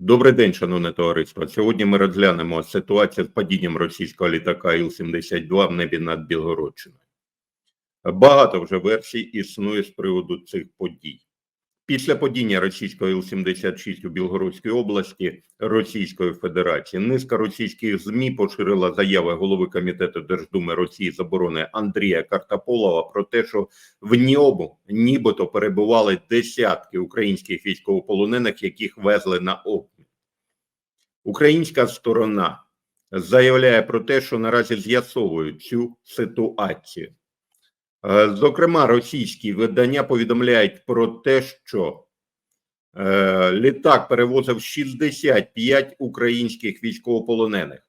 Добрий день, шановне товариство. Сьогодні ми розглянемо ситуацію з падінням російського літака Іл-72 в небі над Білгородчиною. Багато вже версій існує з приводу цих подій. Після падіння російського Іл-76 у Білгородській області Російської Федерації низка російських ЗМІ поширила заяви голови комітету Держдуми Росії з оборони Андрія Картаполова про те, що в ньому нібито перебували десятки українських військовополонених, яких везли на обмін. Українська сторона заявляє про те, що наразі з'ясовують цю ситуацію. Е, Зокрема, російські видання повідомляють про те, що е, літак перевозив 65 українських військовополонених,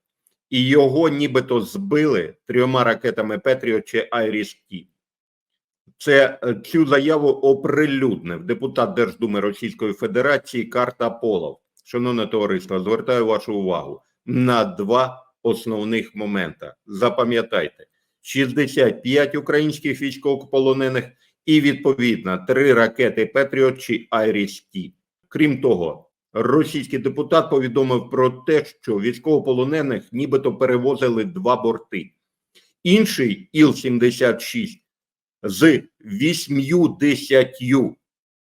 і його нібито збили трьома ракетами Петріо чи Айріс-Ті. Це е, цю заяву оприлюднив депутат Держдуми Російської Федерації Карта Полов. Шановне товариство, звертаю вашу увагу на два основних моменти. Запам'ятайте. 65 українських військовополонених і відповідно три ракети Петріот чи Айріс-Ті. Крім того, російський депутат повідомив про те, що військовополонених нібито перевозили два борти. Інший Іл-76 з 80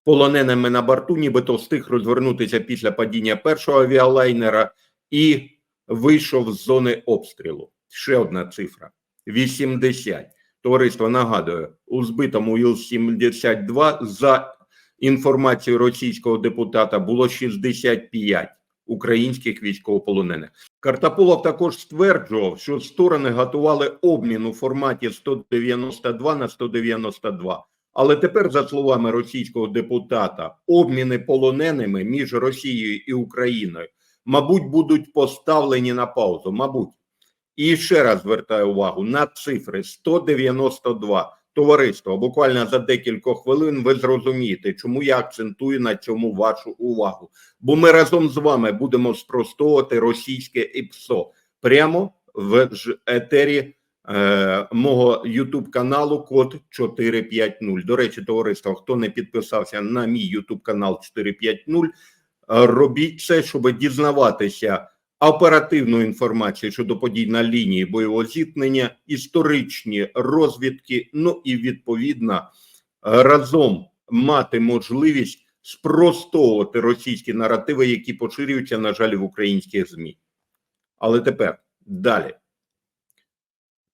полоненими на борту, нібито встиг розвернутися після падіння першого авіалайнера і вийшов з зони обстрілу. Ще одна цифра. 80. Товариство нагадую, у збитому Іл-72 за інформацією російського депутата було 65 українських військовополонених. Картаполов також стверджував, що сторони готували обмін у форматі 192 на 192. Але тепер, за словами російського депутата, обміни полоненими між Росією і Україною, мабуть, будуть поставлені на паузу. Мабуть. І ще раз звертаю увагу на цифри 192. Товариство, буквально за декілька хвилин ви зрозумієте, чому я акцентую на цьому вашу увагу. Бо ми разом з вами будемо спростовувати російське ІПСО прямо в етері е, мого Ютуб каналу код 450. До речі, товариство, хто не підписався на мій Ютуб канал 450, робіть це, щоб дізнаватися оперативну інформацію щодо подій на лінії бойового зіткнення, історичні розвідки. Ну і відповідно разом мати можливість спростовувати російські наративи, які поширюються, на жаль, в українських змі. Але тепер далі.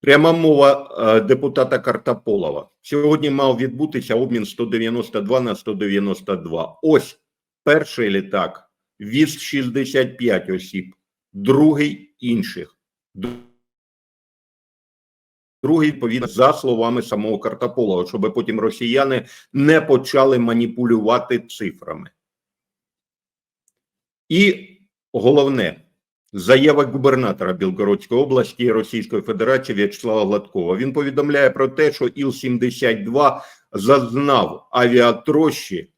Пряма мова е, депутата Картаполова. Сьогодні мав відбутися обмін 192 на 192. Ось перший літак віз 65 осіб другий інших. Другий, відповідно, за словами самого Картаполова, щоб потім росіяни не почали маніпулювати цифрами. І головне, заява губернатора Білгородської області Російської Федерації В'ячеслава Гладкова. Він повідомляє про те, що Іл-72 зазнав авіатрощі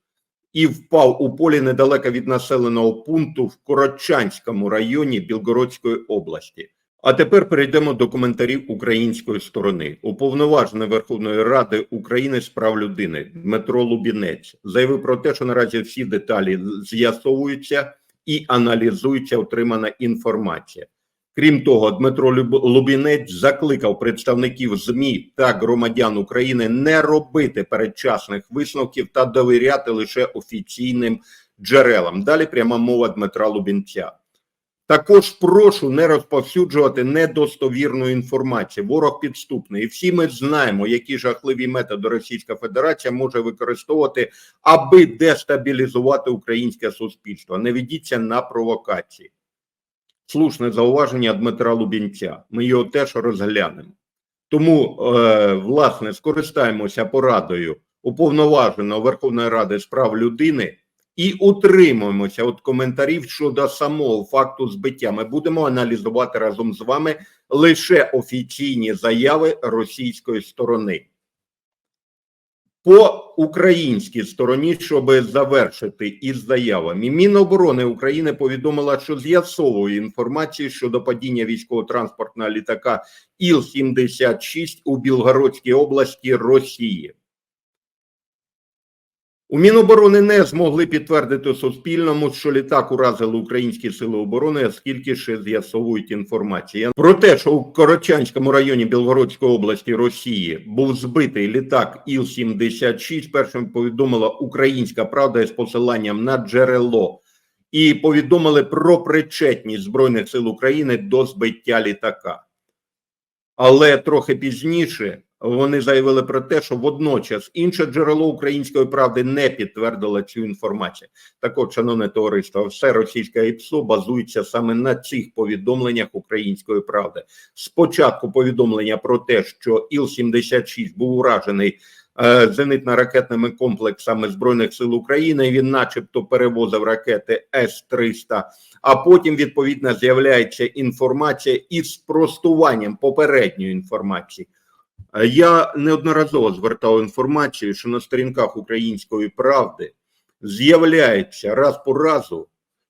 і впав у полі недалеко від населеного пункту в Корочанському районі Білгородської області. А тепер перейдемо до коментарів української сторони. Уповноважений Верховної Ради України з прав людини Дмитро Лубінець заявив про те, що наразі всі деталі з'ясовуються і аналізується отримана інформація. Крім того, Дмитро Лубінець закликав представників ЗМІ та громадян України не робити передчасних висновків та довіряти лише офіційним джерелам. Далі пряма мова Дмитра Лубінця. Також прошу не розповсюджувати недостовірну інформацію. Ворог підступний, і всі ми знаємо, які жахливі методи Російська Федерація може використовувати, аби дестабілізувати українське суспільство. Не ведіться на провокації слушне зауваження Дмитра Лубінця. Ми його теж розглянемо. Тому, е, власне, скористаємося порадою уповноваженого Верховної Ради з прав людини і утримуємося від коментарів щодо самого факту збиття. Ми будемо аналізувати разом з вами лише офіційні заяви російської сторони. По українській стороні, щоб завершити із заявами, Міноборони України повідомила, що з'ясовує інформацію щодо падіння військово-транспортного літака Іл-76 у Білгородській області Росії. У Міноборони не змогли підтвердити Суспільному, що літак уразили українські сили оборони, оскільки ще з'ясовують інформацію. Про те, що у Корочанському районі Білгородської області Росії був збитий літак Іл-76, першим повідомила Українська Правда з посиланням на джерело і повідомили про причетність Збройних сил України до збиття літака. Але трохи пізніше вони заявили про те, що водночас інше джерело української правди не підтвердило цю інформацію. Так от, шановне товариство, все російське ІПСО базується саме на цих повідомленнях української правди. Спочатку повідомлення про те, що Іл-76 був уражений е, зенитно-ракетними комплексами Збройних сил України. Він, начебто, перевозив ракети С-300, а потім відповідно з'являється інформація із спростуванням попередньої інформації. Я неодноразово звертав інформацію, що на сторінках української правди з'являється раз по разу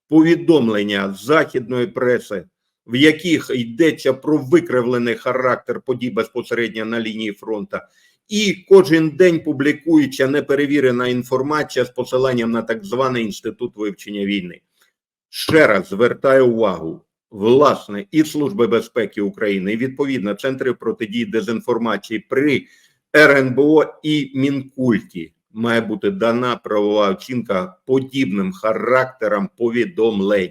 повідомлення західної преси, в яких йдеться про викривлений характер подій безпосередньо на лінії фронту, і кожен день публікується неперевірена інформація з посиланням на так званий інститут вивчення війни. Ще раз звертаю увагу. Власне, і Служби безпеки України, і відповідно центри протидії дезінформації при РНБО і Мінкульті має бути дана правова оцінка подібним характерам повідомлень,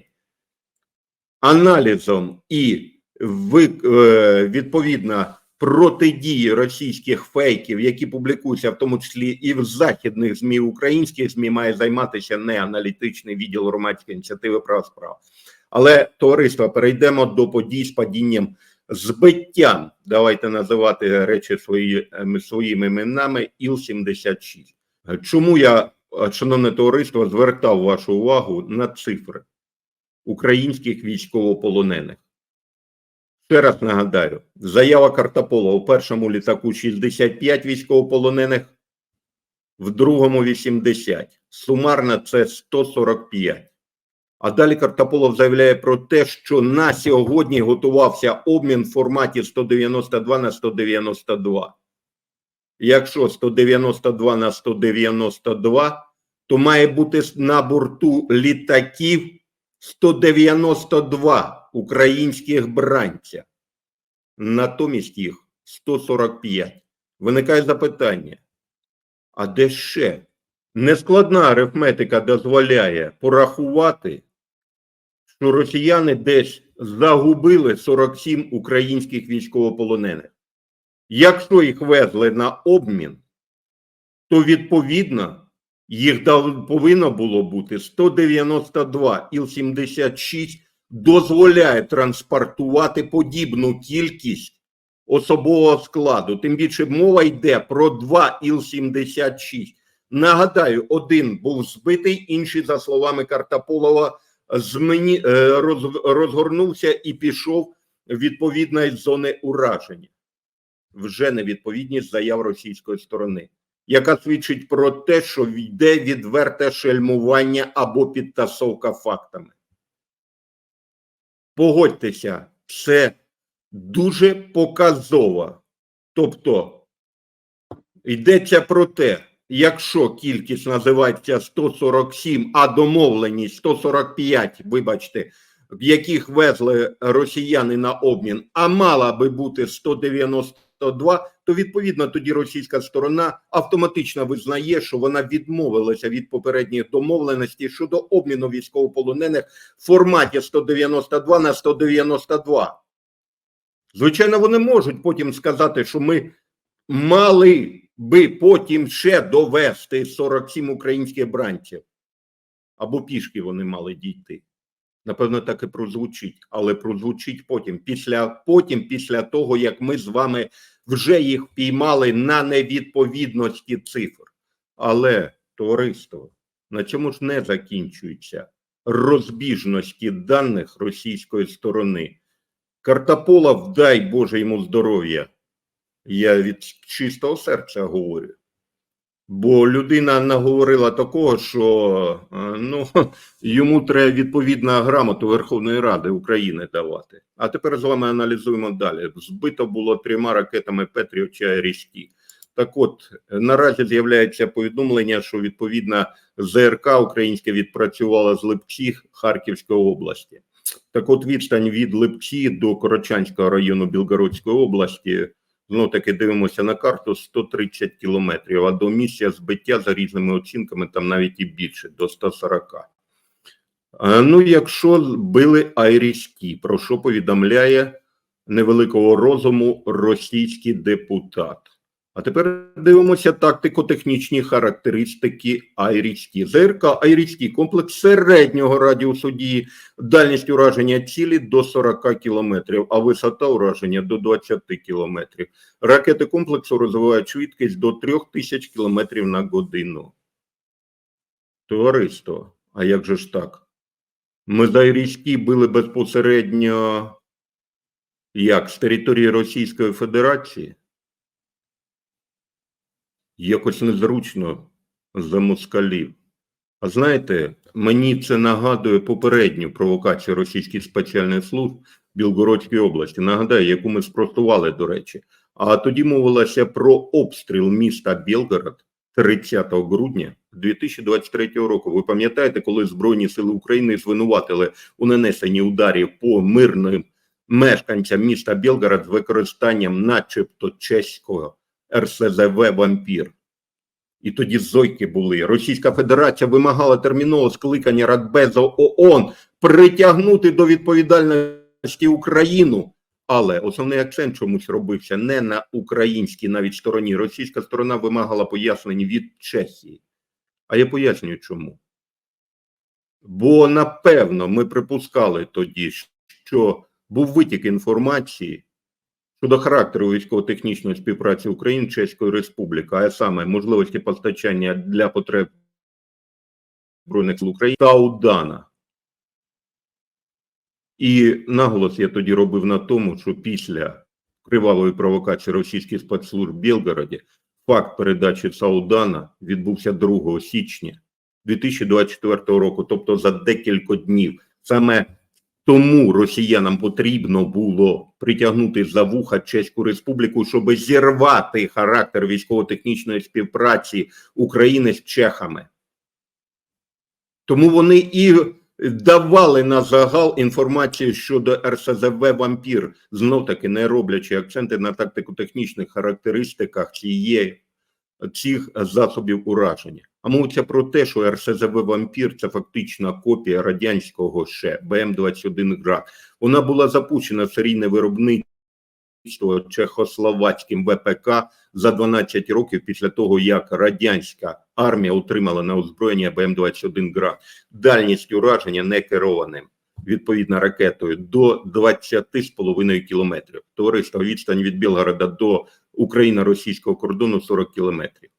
аналізом і е, відповідно протидії російських фейків, які публікуються в тому числі і в західних змі українських змі, має займатися не аналітичний відділ громадської ініціативи прав справ. Але товариство, перейдемо до подій з падінням збиттям. Давайте називати речі свої, ем, своїми іменами Іл-76. Чому я, е, шановне товариство, звертав вашу увагу на цифри українських військовополонених? Ще раз нагадаю, заява Картопола у першому літаку 65 військовополонених, в другому 80. Сумарно це 145. А далі Картополов заявляє про те, що на сьогодні готувався обмін в форматі 192 на 192. Якщо 192 на 192, то має бути на борту літаків 192 українських бранця. Натомість їх 145. Виникає запитання: а де ще? Нескладна арифметика дозволяє порахувати, що росіяни десь загубили 47 українських військовополонених. Якщо їх везли на обмін, то відповідно їх повинно було бути 192 Іл-76 дозволяє транспортувати подібну кількість особового складу. Тим більше мова йде про 2 Іл-76. Нагадаю, один був збитий, інший, за словами Картополова, змені, е, роз, розгорнувся і пішов відповідно із зони ураження. Вже невідповідність заяв російської сторони, яка свідчить про те, що йде відверте шельмування або підтасовка фактами. Погодьтеся, це дуже показово. Тобто йдеться про те, якщо кількість називається 147, а домовленість 145, вибачте, в яких везли росіяни на обмін, а мала би бути 192, то відповідно тоді російська сторона автоматично визнає, що вона відмовилася від попередніх домовленостей щодо обміну військовополонених в форматі 192 на 192. Звичайно, вони можуть потім сказати, що ми мали би потім ще довести 47 українських бранців. Або пішки вони мали дійти. Напевно, так і прозвучить, але прозвучить потім. Після, потім, після того, як ми з вами вже їх піймали на невідповідності цифр. Але, товариство, на цьому ж не закінчується розбіжності даних російської сторони. Картополов, дай Боже йому здоров'я. Я від чистого серця говорю. Бо людина наговорила такого, що е, ну, йому треба відповідна грамоту Верховної Ради України давати. А тепер з вами аналізуємо далі. Збито було трьома ракетами Петріоча Різкі. Так от, наразі з'являється повідомлення, що відповідно ЗРК українське відпрацювала з Липчі Харківської області. Так от відстань від Липчі до Корочанського району Білгородської області, ну таки дивимося на карту, 130 кілометрів, а до місця збиття за різними оцінками там навіть і більше, до 140. Е, Ну, якщо били айріські, про що повідомляє невеликого розуму російський депутат. А тепер дивимося тактико-технічні характеристики айрійські. ЗРК айрійський комплекс середнього радіусу дії, дальність ураження цілі до 40 кілометрів, а висота ураження до 20 кілометрів. Ракети комплексу розвивають швидкість до 3000 кілометрів на годину. Товариство, а як же ж так? Ми з айрійські били безпосередньо як з території Російської Федерації? Якось незручно за москалів. А знаєте, мені це нагадує попередню провокацію російських спеціальних служб Білгородської області. Нагадаю, яку ми спростували, до речі. А тоді мовилося про обстріл міста Білгород 30 грудня 2023 року. Ви пам'ятаєте, коли Збройні сили України звинуватили у нанесенні ударів по мирним мешканцям міста Білгород з використанням, начебто, чеського РСЗВ Вампір. І тоді зойки були. Російська Федерація вимагала термінового скликання Радбезу ООН притягнути до відповідальності Україну. Але основний акцент чомусь робився не на українській навіть стороні. Російська сторона вимагала пояснень від Чехії. А я пояснюю чому. Бо напевно ми припускали тоді, що був витік інформації щодо характеру військово-технічної співпраці України Чеської Республіки, а саме можливості постачання для потреб Збройних сил України та Удана. І наголос я тоді робив на тому, що після кривавої провокації російських спецслужб в Білгороді факт передачі Саудана відбувся 2 січня 2024 року, тобто за декілька днів. Саме тому росіянам потрібно було притягнути за вуха Чеську Республіку, щоб зірвати характер військово-технічної співпраці України з Чехами. Тому вони і давали на загал інформацію щодо РСЗВ Вампір, знов таки не роблячи акценти на тактико-технічних характеристиках цієї цих засобів ураження. А мовиться про те, що РСЗВ Вампір це фактична копія радянського ще БМ-21 ГРАД. Вона була запущена серійне виробництво чехословацьким ВПК за 12 років після того, як радянська армія отримала на озброєння БМ-21 ГРАД. Дальність ураження не керованим. Відповідно ракетою до 20,5 кілометрів. Товариство відстань від Білгорода до Україно-російського кордону 40 кілометрів.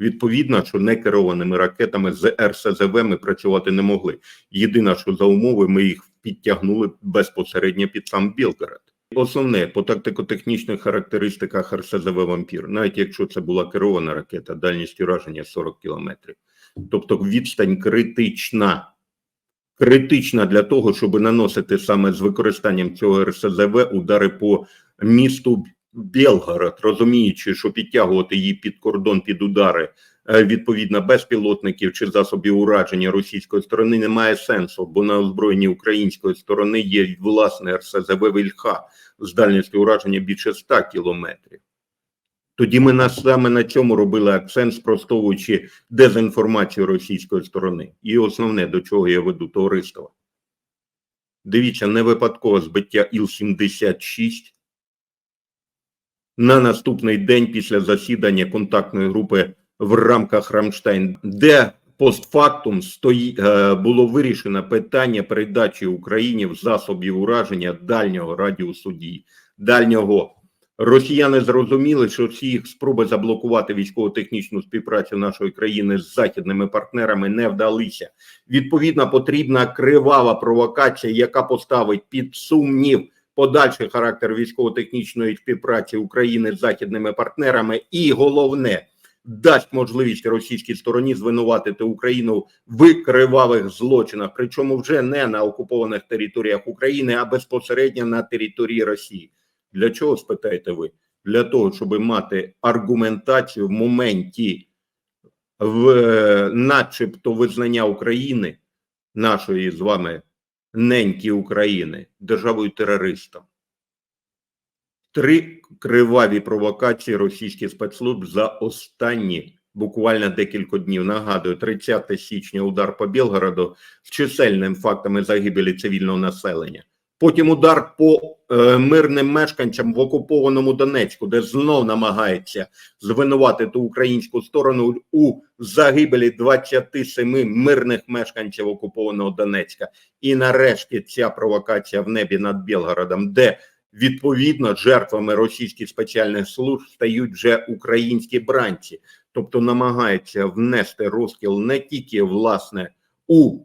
Відповідно, що не керованими ракетами з РСЗВ ми працювати не могли. Єдине, що за умови ми їх підтягнули безпосередньо під сам Білгород. Основне по тактико-технічних характеристиках РСЗВ Вампір, навіть якщо це була керована ракета, дальність ураження 40 кілометрів. Тобто відстань критична. Критична для того, щоб наносити саме з використанням цього РСЗВ удари по місту Білгород, розуміючи, що підтягувати її під кордон під удари е, відповідно безпілотників чи засобів ураження російської сторони немає сенсу, бо на озброєнні української сторони є власне РСЗВ Вільха з дальністю ураження більше 100 кілометрів. Тоді ми на саме на цьому робили акцент, спростовуючи дезінформацію російської сторони. І основне, до чого я веду товариство. Дивіться, не випадково збиття Іл-76 на наступний день після засідання контактної групи в рамках Рамштайн, де постфактум стої, е, було вирішено питання передачі Україні в засобів ураження дальнього радіусу дії. Дальнього росіяни зрозуміли, що всі їх спроби заблокувати військово-технічну співпрацю нашої країни з західними партнерами не вдалися. Відповідно, потрібна кривава провокація, яка поставить під сумнів подальший характер військово-технічної співпраці України з західними партнерами, і головне дасть можливість російській стороні звинуватити Україну в кривавих злочинах, причому вже не на окупованих територіях України, а безпосередньо на території Росії. Для чого спитаєте ви? для того, щоб мати аргументацію в моменті в е, начебто визнання України, нашої з вами неньки України, державою терористом. Три криваві провокації російських спецслужб за останні буквально декілька днів. Нагадую, 30 січня удар по Білгороду з чисельними фактами загибелі цивільного населення. Потім удар по е, мирним мешканцям в окупованому Донецьку, де знов намагається звинуватити українську сторону у загибелі 27 мирних мешканців окупованого Донецька. І нарешті ця провокація в небі над Білгородом, де відповідно жертвами російських спеціальних служб стають вже українські бранці, тобто намагаються внести розкіл не тільки власне у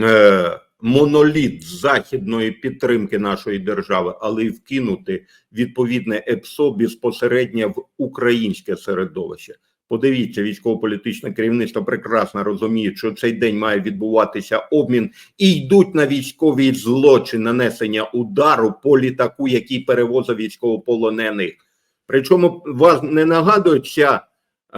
е, моноліт західної підтримки нашої держави, але й вкинути відповідне ЕПСО безпосередньо в українське середовище. Подивіться, військово-політичне керівництво прекрасно розуміє, що цей день має відбуватися обмін, і йдуть на військовий злочин нанесення удару по літаку, який перевозив військовополонених. Причому вас не нагадує ця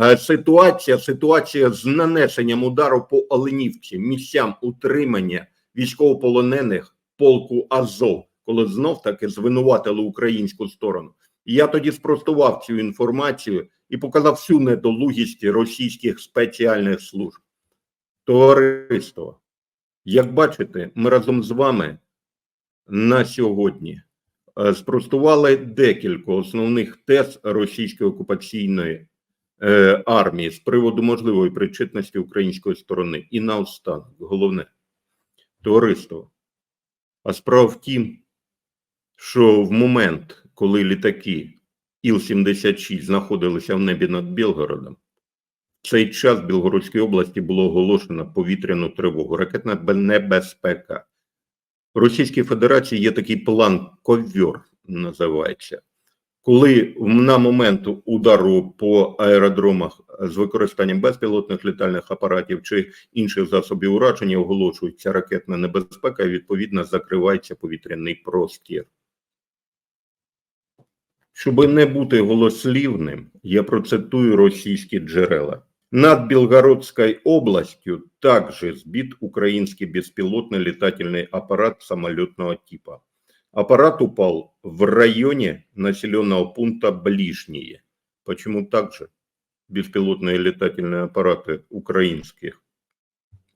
е, ситуація, ситуація з нанесенням удару по Оленівці, місцям утримання військовополонених полку Азов, коли знов таки звинуватили українську сторону. І я тоді спростував цю інформацію і показав всю недолугість російських спеціальних служб. Товариство, як бачите, ми разом з вами на сьогодні е, спростували декілька основних тез російської окупаційної е, армії з приводу можливої причетності української сторони. І наостанок, головне, товариство. А справа в тім, що в момент, коли літаки Іл-76 знаходилися в небі над Білгородом, в цей час в Білгородській області було оголошено повітряну тривогу, ракетна небезпека. В Російській Федерації є такий план ковьор, називається. Коли на момент удару по аеродромах з використанням безпілотних літальних апаратів чи інших засобів ураження оголошується ракетна небезпека, і відповідно закривається повітряний простір. Щоб не бути голослівним, я процитую російські джерела. Над Белгородской областью также сбит украинский беспилотный летательный аппарат самолетного типа. Аппарат упал в районе населенного пункта Ближние. Почему также беспилотные летательные аппараты украинских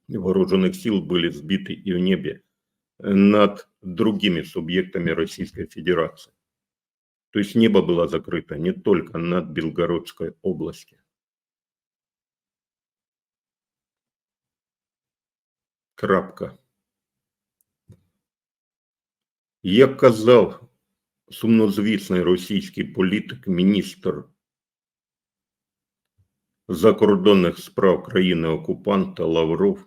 вооруженных сил были сбиты и в небе над другими субъектами Российской Федерации? То есть небо было закрыто не только над Белгородской областью. Крапка. Як казав сумнозвісний російський політик, міністр закордонних справ країни окупанта Лавров,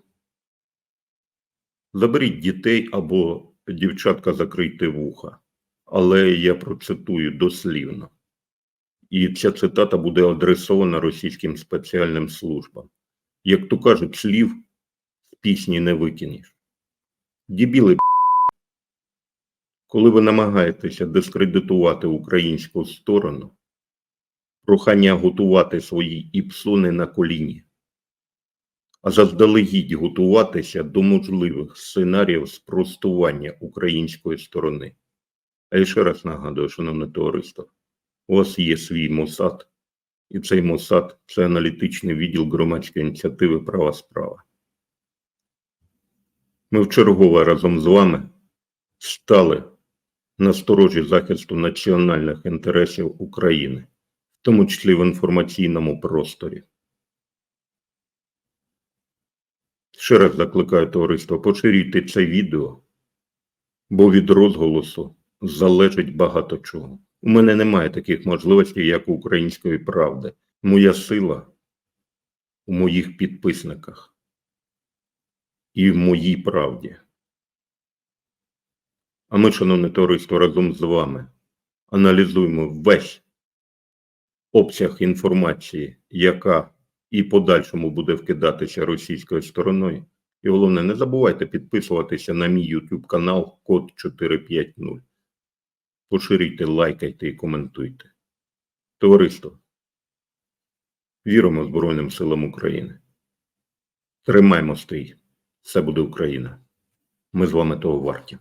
заберіть дітей або дівчатка закрийте вуха. Але я процитую дослівно. І ця цитата буде адресована російським спеціальним службам. Як то кажуть, слів з пісні не викинеш. Дібіли, коли ви намагаєтеся дискредитувати українську сторону, прохання готувати свої іпсони на коліні, а заздалегідь готуватися до можливих сценаріїв спростування української сторони. А я ще раз нагадую, шановне товариство, у вас є свій МОСАД, і цей МОСАД це аналітичний відділ громадської ініціативи Права справа. Ми вчергове разом з вами стали на сторожі захисту національних інтересів України, в тому числі в інформаційному просторі. Ще раз закликаю товариство, поширюйте це відео, бо від розголосу залежить багато чого. У мене немає таких можливостей, як у української правди. Моя сила у моїх підписниках і в моїй правді. А ми, шановне товариство, разом з вами аналізуємо весь обсяг інформації, яка і подальшому буде вкидатися російською стороною. І головне, не забувайте підписуватися на мій YouTube канал Код 450. Поширюйте, лайкайте і коментуйте. Товариство, віримо Збройним силам України. Тримаємо стрій. Все буде Україна. Ми з вами того варті.